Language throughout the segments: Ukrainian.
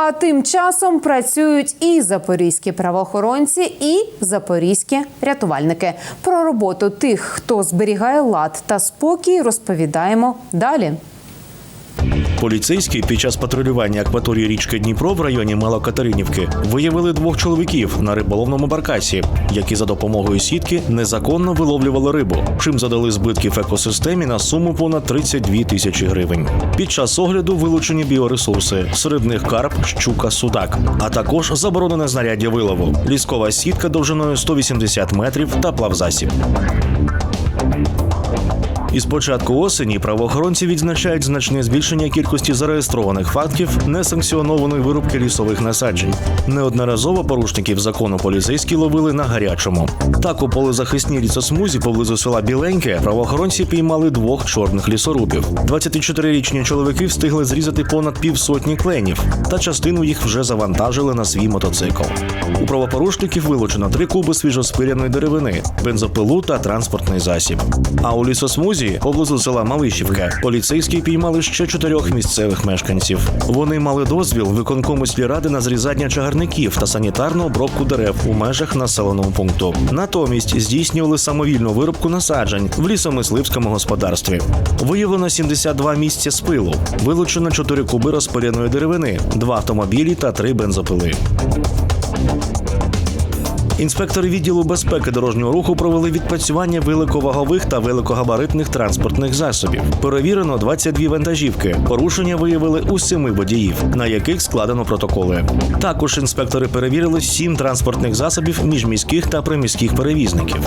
А тим часом працюють і запорізькі правоохоронці, і запорізькі рятувальники. Про роботу тих, хто зберігає лад та спокій, розповідаємо далі. Поліцейські під час патрулювання акваторії річки Дніпро в районі Малокатеринівки виявили двох чоловіків на риболовному баркасі, які за допомогою сітки незаконно виловлювали рибу, чим задали збитків екосистемі на суму понад 32 тисячі гривень. Під час огляду вилучені біоресурси, серед них карп, щука, судак, а також заборонене знаряддя вилову, ліскова сітка довжиною 180 метрів та плавзасіб. Із початку осені правоохоронці відзначають значне збільшення кількості зареєстрованих фактів несанкціонованої вирубки лісових насаджень. Неодноразово порушників закону поліцейські ловили на гарячому. Так у полезахисній лісосмузі поблизу села Біленьке правоохоронці піймали двох чорних лісорубів. 24-річні чоловіки встигли зрізати понад півсотні кленів, та частину їх вже завантажили на свій мотоцикл. У правопорушників вилучено три куби свіжоспиляної деревини, бензопилу та транспортний засіб. А у лісосмузі поблизу села Малишівка поліцейські піймали ще чотирьох місцевих мешканців. Вони мали дозвіл виконкому сільради на зрізання чагарників та санітарну обробку дерев у межах населеного пункту. Натомість здійснювали самовільну вирубку насаджень в лісомисливському господарстві. Виявлено 72 місця спилу, вилучено 4 куби розпиляної деревини, 2 автомобілі та 3 бензопили. Інспектори відділу безпеки дорожнього руху провели відпрацювання великовагових та великогабаритних транспортних засобів. Перевірено 22 вантажівки. Порушення виявили у семи водіїв, на яких складено протоколи. Також інспектори перевірили сім транспортних засобів міжміських та приміських перевізників.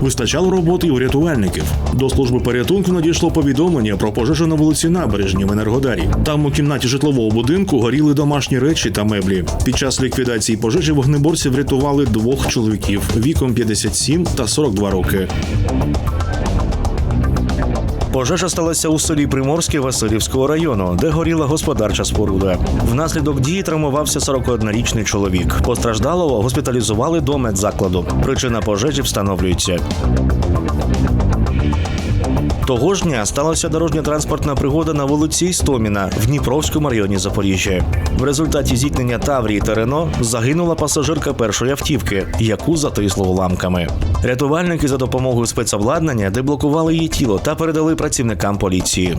Вистачало роботи і у рятувальників. До служби порятунку надійшло повідомлення про пожежу на вулиці Набережні в Енергодарі. Там у кімнаті житлового будинку горіли домашні речі та меблі. Під час ліквідації пожежі вогнеборці врятували двох чоловіків віком 57 та 42 роки. Пожежа сталася у селі Приморське Васильівського району, де горіла господарча споруда. Внаслідок дії травмувався 41-річний чоловік. Постраждалого госпіталізували до медзакладу. Причина пожежі встановлюється. Того ж дня сталася дорожньо-транспортна пригода на вулиці Істоміна в Дніпровському районі Запоріжжя. В результаті зіткнення Таврії та Рено загинула пасажирка першої автівки, яку затисло уламками. Рятувальники за допомогою спецобладнання деблокували її тіло та передали працівникам поліції.